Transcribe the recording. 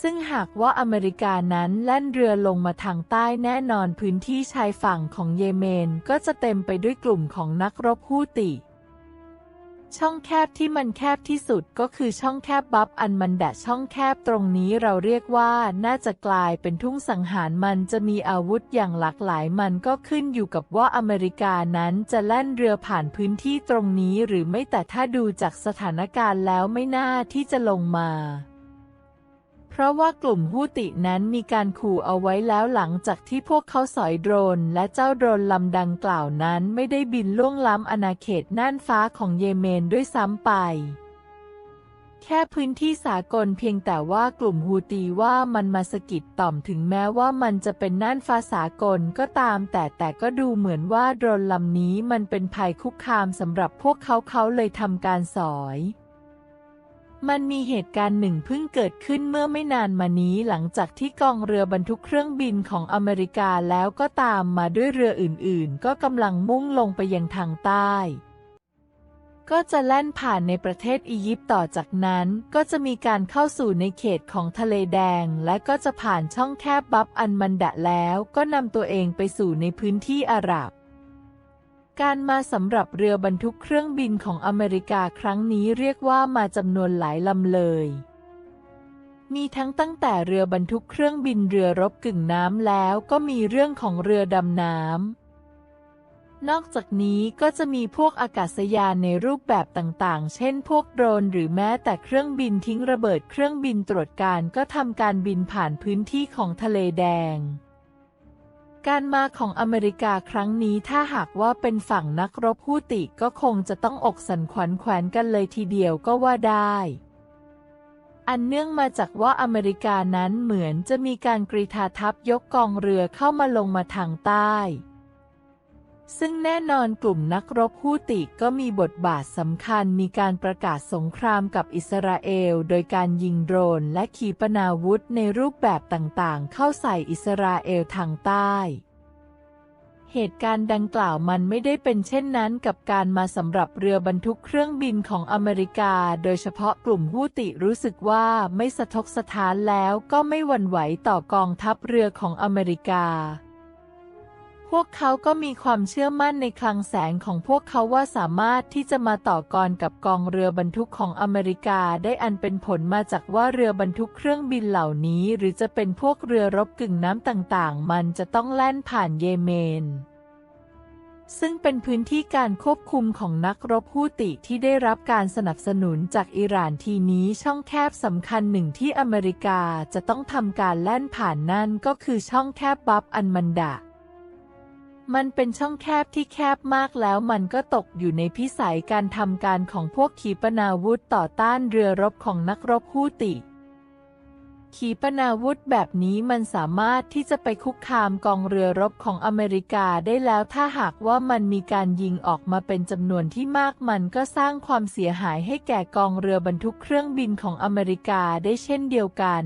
ซึ่งหากว่าอเมริกานั้นแล่นเรือลงมาทางใต้แน่นอนพื้นที่ชายฝั่งของเยเมนก็จะเต็มไปด้วยกลุ่มของนักรบฮูติ ช่องแคบที่มันแคบที่สุดก็คือช่องแคบบับอันมันแดะช่องแคบตรงนี้เราเรียกว่าน่าจะกลายเป็นทุ่งสังหารมันจะมีอาวุธอย่างหลากหลายมันก็ขึ้นอยู่กับว่าอเมริกานั้นจะแล่นเรือผ่านพื้นที่ตรงนี้หรือไม่แต่ถ้าดูจากสถานการณ์แล้วไม่น่าที่จะลงมา ราะว่ากลุ่มฮูตินั้นมีการขู่เอาไว้แล้วหลังจากที่พวกเขาสอยโดรน และเจ้าโดรนลำดังกล่าวนั้นไม่ได้บินล่วงล้ำอาณาเขตน่านฟ้าของเยเมนด้วยซ้ำไป แค่พื้นที่สากลเพียงแต่ว่ากลุ่มฮูตีว่ามันมาสะกิดต่อมถึงแม้ว่ามันจะเป็นน่านฟ้าสากลก็ตาม แต่แต่ก็ดูเหมือนว่าโดรนลำนี้มันเป็นภัยคุกคามสำหรับพวกเขาเขาเลยทำการสอย มันมีเหตุการณ์หนึ่งเพิ่งเกิดขึ้นเมื่อไม่นานมานี้หลังจากที่กองเรือบรรทุกเครื่องบินของอเมริกาแล้วก็ตามมาด้วยเรืออื่นๆ ก็กำลังมุ่งลงไปยังทางใต้ ก็จะแล่นผ่านในประเทศอียิปต์ต่อจากนั้นก็จะมีการเข้าสู่ในเขตของทะเลแดง และก็จะผ่านช่องแคบบับอันมันดะแล้ว ก็นำตัวเองไปสู่ในพื้นที่อาหรับ การมาสำหรับเรือบรรทุกเครื่องบินของอเมริกาครั้งนี้เรียกว่ามาจำนวนหลายลำเลย มีทั้งตั้งแต่เรือบรรทุกเครื่องบินเรือรบกึ่งน้ำแล้วก็มีเรื่องของเรือดำน้ำ นอกจากนี้ก็จะมีพวกอากาศยานในรูปแบบต่างๆ เช่น พวกโดรนหรือแม้แต่เครื่องบินทิ้งระเบิดเครื่องบินตรวจการก็ทำการบินผ่านพื้นที่ของทะเลแดง การมาของอเมริกาครั้งนี้ถ้าหากว่าเป็นฝั่งนักรบฮูติก็คงจะต้องอกสันขวัญแขวนกันเลยทีเดียวก็ว่าได้ อันเนื่องมาจากว่าอเมริกานั้นเหมือนจะมีการกรีธาทัพยกกองเรือเข้ามาลงมาทางใต้ ซึ่งแน่นอนกลุ่มนักรบฮูติก็มีบทบาทสำคัญมีการประกาศสงครามกับอิสราเอล โดยการยิงโดรนและขีปนาวุธในรูปแบบต่างๆ เข้าใส่อิสราเอลทางใต้ เหตุการณ์ดังกล่าวมันไม่ได้เป็นเช่นนั้นกับการมาสำหรับเรือบรรทุกเครื่องบินของอเมริกา โดยเฉพาะกลุ่มฮูติรู้สึกว่าไม่สะทกสถานแล้วก็ไม่หวั่นไหวต่อกองทัพเรือของอเมริกา พวกเขาก็มีความเชื่อมั่นในคลังแสงของพวกเขาว่าสามารถที่จะมาต่อกรกับกองเรือบรรทุกของอเมริกาได้อันเป็นผลมาจากว่าเรือบรรทุกเครื่องบินเหล่านี้ หรือจะเป็นพวกเรือรบกึ่งน้ำต่างๆ มันจะต้องแล่นผ่านเยเมน ซึ่งเป็นพื้นที่การควบคุมของนักรบฮูติที่ได้รับการสนับสนุนจากอิหร่านทีนี้ช่องแคบสำคัญหนึ่งที่อเมริกาจะต้องทำการแล่นผ่านนั่นก็คือช่องแคบบับอันมันดะ มันเป็นช่องแคบที่แคบมากแล้วมันก็ตกอยู่ในพิสัยการทำการของพวกขีปนาวุธต่อต้านเรือรบของนักรบฮูติ ขีปนาวุธแบบนี้มันสามารถที่จะไปคุกคามกองเรือรบของอเมริกาได้แล้วถ้าหากว่ามันมีการยิงออกมาเป็นจำนวนที่มากมันก็สร้างความเสียหายให้แก่กองเรือบรรทุกเครื่องบินของอเมริกาได้เช่นเดียวกัน